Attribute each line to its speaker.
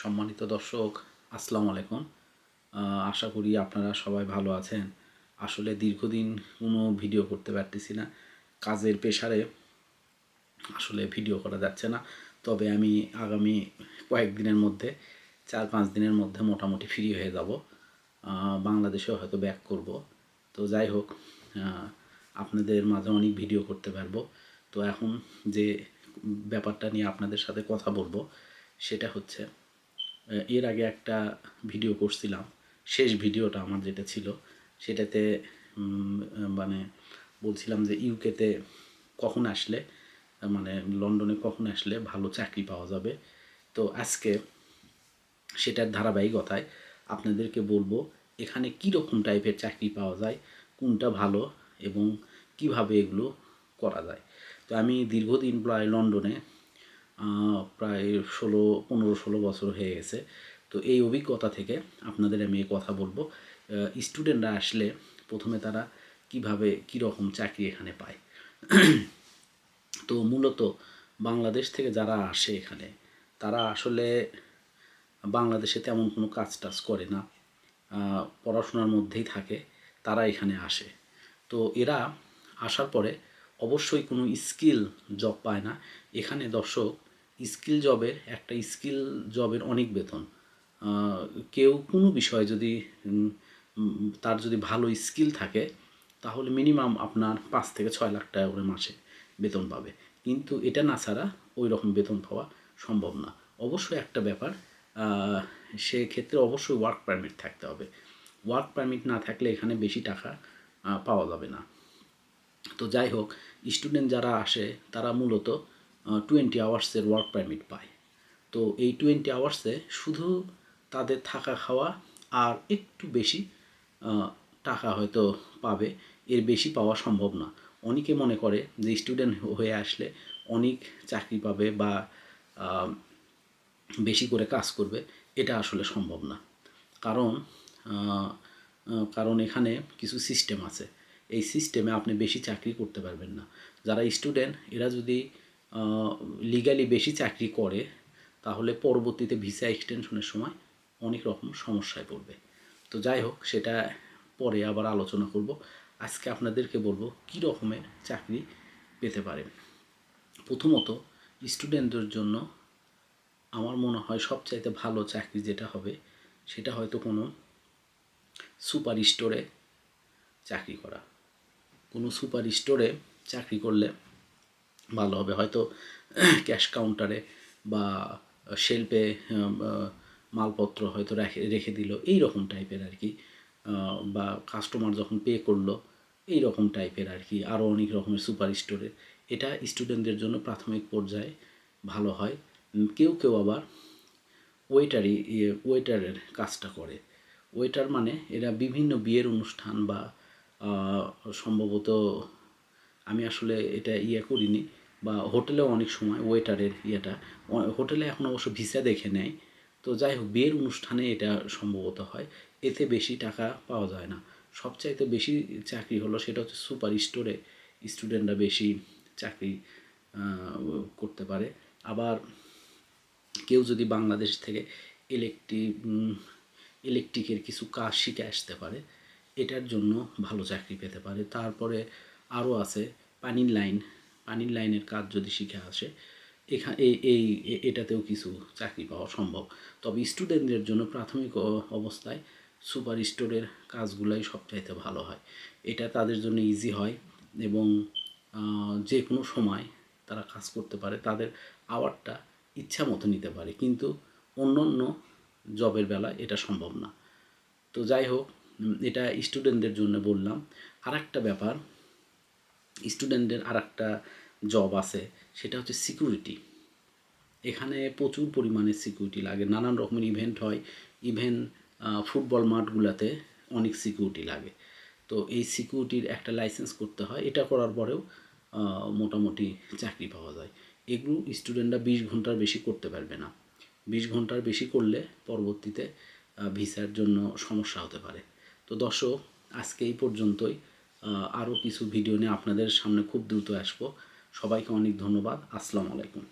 Speaker 1: সম্মানিত দর্শক আসসালামু আলাইকুম। আশা করি আপনারা সবাই ভালো আছেন। আসলে দীর্ঘদিন কোনো ভিডিও করতে পারতেছি না। কাজের পেশারে আসলে ভিডিও করা যাচ্ছে না। তবে আমি আগামী কয়েকদিনের মধ্যে চার পাঁচ দিনের মধ্যে মোটামুটি ফ্রি হয়ে যাব। আহ, বাংলাদেশেও হয়তো ব্যাক করব। তো যাই হোক আপনাদের মাঝে অনেক ভিডিও করতে পারব। তো এখন যে ব্যাপারটা নিয়ে আপনাদের সাথে কথা বলব সেটা হচ্ছে এর আগে একটা ভিডিও করছিলাম। শেষ ভিডিওটা আমার যেটা ছিল, সেটাতে মানে বলছিলাম যে ইউকেতে কখন আসলে মানে লন্ডনে কখন আসলে ভালো চাকরি পাওয়া যাবে। তো আজকে সেটার ধারাবাহিকতায় আপনাদেরকে বলব, এখানে কী রকম টাইপের চাকরি পাওয়া যায়, কোনটা ভালো এবং কীভাবে এগুলো করা যায়। তো আমি দীর্ঘদিন প্রায় লন্ডনে প্রায় ষোলো, পনেরো, ষোলো বছর হয়ে গেছে। তো এই অভিজ্ঞতা থেকে আপনাদের আমি কথা বলব। স্টুডেন্টরা আসলে প্রথমে তারা কীভাবে কী রকম চাকরি এখানে পায়। তো মূলত বাংলাদেশ থেকে যারা আসে এখানে, তারা আসলে বাংলাদেশে তেমন কোনো কাজ টাজ করে না। পড়াশোনার মধ্যেই থাকে, তারা এখানে আসে। তো এরা আসার পরে অবশ্যই কোনো স্কিল জব পায় না। এখানে দর্শক স্কিল জবের একটা স্কিল জবের অনেক বেতন। কেউ কোনো বিষয়ে যদি তার যদি ভালো স্কিল থাকে, তাহলে মিনিমাম আপনার পাঁচ থেকে ছয় লাখ টাকা করে মাসে বেতন পাবে। কিন্তু এটা না ছাড়া ওই রকম বেতন পাওয়া সম্ভব না। অবশ্যই একটা ব্যাপার সেক্ষেত্রে অবশ্যই ওয়ার্ক পারমিট থাকতে হবে। ওয়ার্ক পারমিট না থাকলে এখানে বেশি টাকা পাওয়া যাবে না। তো যাই হোক স্টুডেন্ট যারা আসে, তারা মূলত টোয়েন্টি আওয়ার্সের ওয়ার্ক পারমিট পায়। তো এই টোয়েন্টি আওয়ার্সে শুধু তাদের থাকা খাওয়া আর একটু বেশি টাকা হয়তো পাবে, এর বেশি পাওয়া সম্ভব না। অনেকে মনে করে যে স্টুডেন্ট হয়ে আসলে অনেক চাকরি পাবে বা বেশি করে কাজ করবে, এটা আসলে সম্ভব না। কারণ কারণ এখানে কিছু সিস্টেম আছে। এই সিস্টেমে আপনি বেশি চাকরি করতে পারবেন না। যারা স্টুডেন্ট এরা যদি লিগালি বেশি চাকরি করে, তাহলে পরবর্তীতে ভিসা এক্সটেনশনের সময় অনেক রকম সমস্যায় পড়বে। তো যাই হোক, সেটা পরে আবার আলোচনা করব। আজকে আপনাদেরকে বলব কী রকমের চাকরি পেতে পারেন। প্রথমত স্টুডেন্টদের জন্য আমার মনে হয় সবচাইতে ভালো চাকরি যেটা হবে, সেটা হয়তো কোনো সুপার স্টোরে চাকরি করা। কোনো সুপার স্টোরে চাকরি করলে ভালো হবে। হয়তো ক্যাশ কাউন্টারে বা শেলফে মালপত্র হয়তো রেখে রেখে দিল। এই রকম টাইপের আর কি বা কাস্টমার যখন পে করল এই রকম টাইপের আর কি আরও অনেক রকমের সুপার স্টোরে এটা স্টুডেন্টদের জন্য প্রাথমিক পর্যায়ে ভালো হয়। কেউ কেউ আবার ওয়েটারই ওয়েটারের কাজটা করে। ওয়েটার মানে এরা বিভিন্ন বিয়ের অনুষ্ঠান বা সম্ভবত আমি আসলে এটা ইয়ে করিনি। বা হোটেলেও অনেক সময় ওয়েটারের ইয়েটা হোটেলে এখন অবশ্য ভিসা দেখে নেয়। তো যাই হোক, বিয়ের অনুষ্ঠানে এটা সম্ভবত হয়। এতে বেশি টাকা পাওয়া যায় না। সবচাইতে বেশি চাকরি হলো সেটা হচ্ছে সুপার স্টোরে স্টুডেন্টরা বেশি চাকরি করতে পারে। আবার কেউ যদি বাংলাদেশ থেকে ইলেকট্রিক ইলেকট্রিকের কিছু কাজ শিখে আসতে পারে, এটার জন্য ভালো চাকরি পেতে পারে। তারপরে আরও আছে, পানির লাইন, পানির লাইনের কাজ যদি শিখে আসে এখানে এই এটাতেও কিছু চাকরি পাওয়া সম্ভব। তবে স্টুডেন্টদের জন্য প্রাথমিক অবস্থায় সুপার স্টোরের কাজগুলাই সবচাইতে ভালো হয়। এটা তাদের জন্য ইজি হয় এবং যে কোনো সময় তারা কাজ করতে পারে, তাদের আওয়ারটা ইচ্ছা মতো নিতে পারে। কিন্তু অন্য অন্য জবের বেলা এটা সম্ভব না। তো যাই হোক এটা স্টুডেন্টদের জন্য বললাম। আর একটা ব্যাপার স্টুডেন্টদের আর একটা জব আছে, সেটা হচ্ছে সিকিউরিটি এখানে প্রচুর পরিমাণে সিকিউরিটি লাগে। নানান রকমের ইভেন্ট হয়। ইভেন ফুটবল মাঠগুলোতে অনেক সিকিউরিটি লাগে। তো এই সিকিউরিটির একটা লাইসেন্স করতে হয়। এটা করার পরেও মোটামুটি চাকরি পাওয়া যায়। এগুলো স্টুডেন্টরা বিশ ঘণ্টার বেশি করতে পারবে না। বিশ ঘণ্টার বেশি করলে পরবর্তীতে ভিসার জন্য সমস্যা হতে পারে। তো দর্শক, আজকে এই পর্যন্তই। আরও কিছু ভিডিও নিয়ে আপনাদের সামনে খুব দ্রুত আসব। সবাইকে অনেক ধন্যবাদ। আসসালামু আলাইকুম।